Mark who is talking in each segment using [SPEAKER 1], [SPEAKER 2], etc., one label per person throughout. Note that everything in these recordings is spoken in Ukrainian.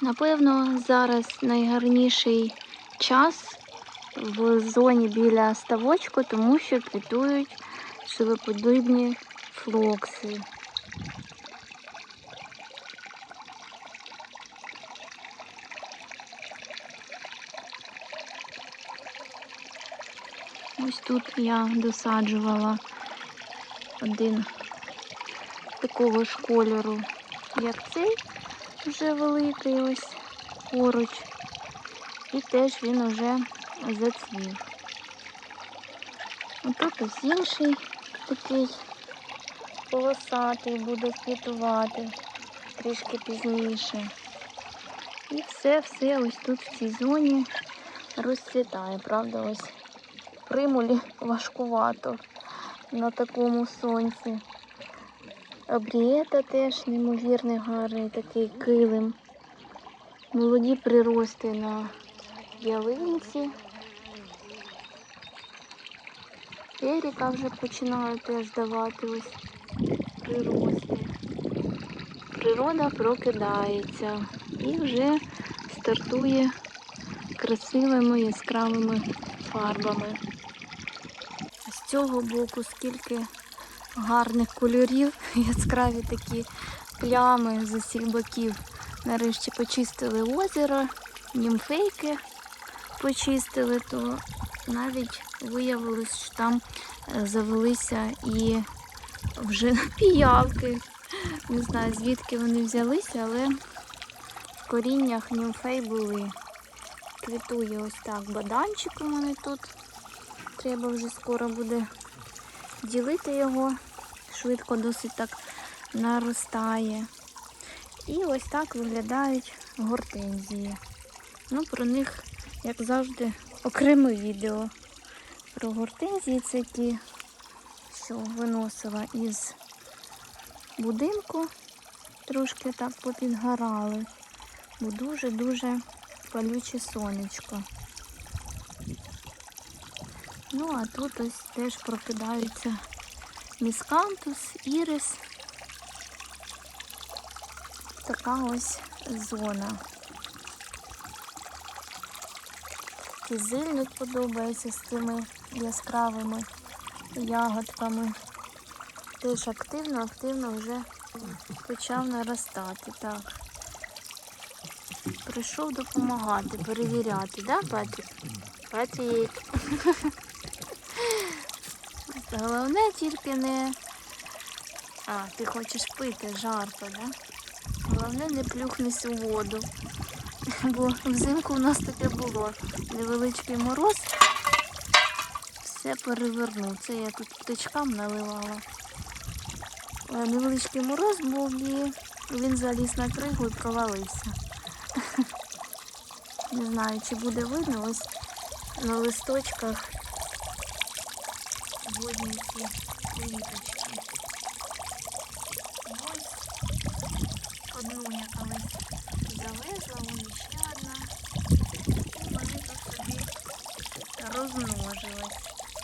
[SPEAKER 1] Напевно, зараз найгарніший час в зоні біля ставочку, тому що квітують шилоподібні флокси. Ось тут я досаджувала один такого ж кольору, як цей, вже великий ось поруч. І теж він уже зацвів. Отут ось інший такий полосатий буде квітувати трішки пізніше. І все-все ось тут в цій зоні розцвітає. Правда, ось примулі важкувато на такому сонці. Абрієта теж неймовірний гарний такий килим. Молоді прирости на ялинці. Еріка вже починає теж давати ось прирости. Природа прокидається і вже стартує красивими яскравими фарбами. З цього боку скільки гарних кольорів, яскраві такі плями з усіх боків. Нарешті почистили озеро, німфейки почистили, то навіть виявилось, що там е, завелися і вже піявки. Не знаю, звідки вони взялися, але в коріннях німфей були. Квітує ось так баданчик у мене тут. Треба вже скоро буде ділити його. Швидко досить так наростає. І ось так виглядають гортензії. Ну, про них, як завжди, окреме відео. Про гортензії це ті, що виносила із будинку. Трошки так попідгорали, бо дуже-дуже палюче сонечко. Ну, а тут ось теж прокидаються міскантус, ірис. Така ось зона. Кизильник подобається з цими яскравими ягодками. Теж активно-активно вже почав наростати. Так. Прийшов допомагати, перевіряти, да, Патрік? Патрік. Головне тільки не... А, ти хочеш пити жарко, да? Головне не плюхнись у воду. Бо взимку у нас таке було. Невеличкий мороз. Все перевернув. Це я тут птичкам наливала. Е, Невеличкий мороз був і він заліз на кригу і провалився. Не знаю, чи буде видно ось на листочках водні ці квіточки. Ось одну я колись завезла, вон ще одна. І вони тут собі розмножились.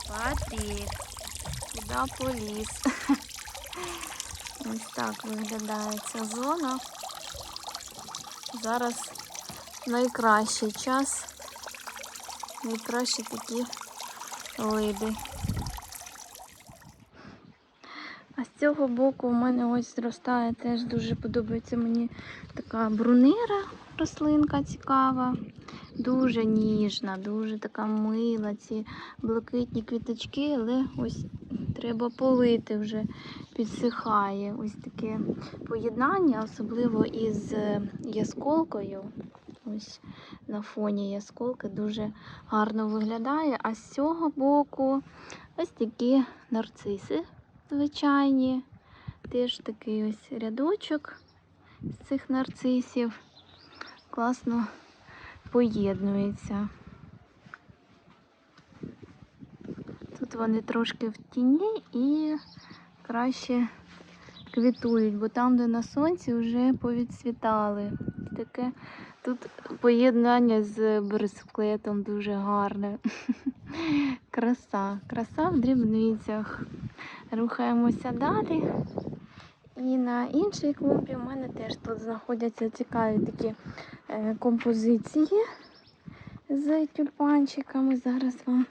[SPEAKER 1] Папік. Куди поліз. Ось так виглядає ця зона. Зараз найкращий час. Найкращі такі види. А з цього боку у мене ось зростає теж дуже подобається мені така брунера рослинка цікава. Дуже ніжна, дуже така мила, ці блакитні квіточки, але ось треба полити вже підсихає. Ось таке поєднання, особливо із е, ясколкою. Ось на фоні ясколки дуже гарно виглядає. А з цього боку ось такі нарциси звичайні. Теж такий ось рядочок з цих нарцисів. Класно поєднується. Тут вони трошки в тіні і краще квітують, бо там, де на сонці, вже повідцвітали. Таке тут поєднання з бересклетом дуже гарне. Краса, краса в дрібницях. Рухаємося далі. І на іншій клумбі у мене теж тут знаходяться цікаві такі е, композиції з тюльпанчиками. Зараз вам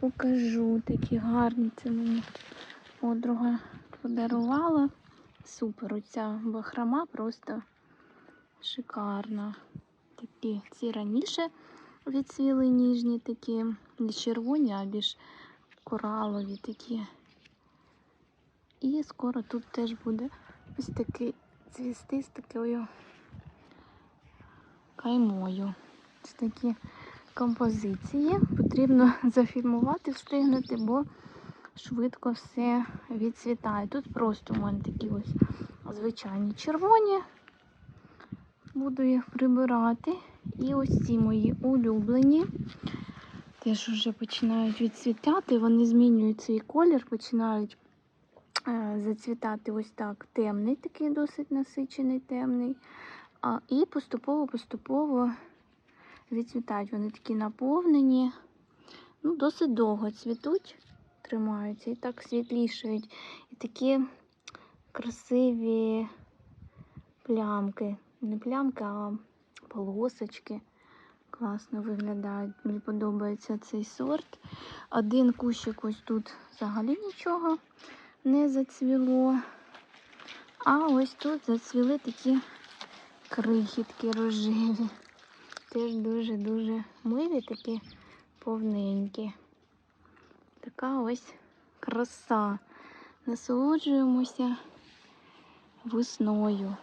[SPEAKER 1] покажу. Такі гарні. Це мені подруга подарувала. Супер, оця бахрома просто шикарна. Такі ці раніше відцвіли ніжні, такі не червоні, а більш коралові такі. І скоро тут теж буде ось такий цвісти з такою каймою. Ось такі композиції. Потрібно зафільмувати, встигнути, бо швидко все відцвітає. Тут просто у мене такі ось звичайні червоні. Буду їх прибирати. І ось ці мої улюблені. Теж вже починають відцвітати. Вони змінюють свій колір, починають зацвітати ось так темний, такий досить насичений темний. І поступово-поступово відцвітають. Вони такі наповнені. Ну, досить довго цвітуть, тримаються і так світлішають. І такі красиві плямки. Не плямки, а полосочки. Класно виглядають. Мені подобається цей сорт. Один кущик ось тут взагалі нічого не зацвіло. А ось тут зацвіли такі крихітки рожеві. Теж дуже-дуже милі, такі повненькі. Така ось краса. Насолоджуємося весною.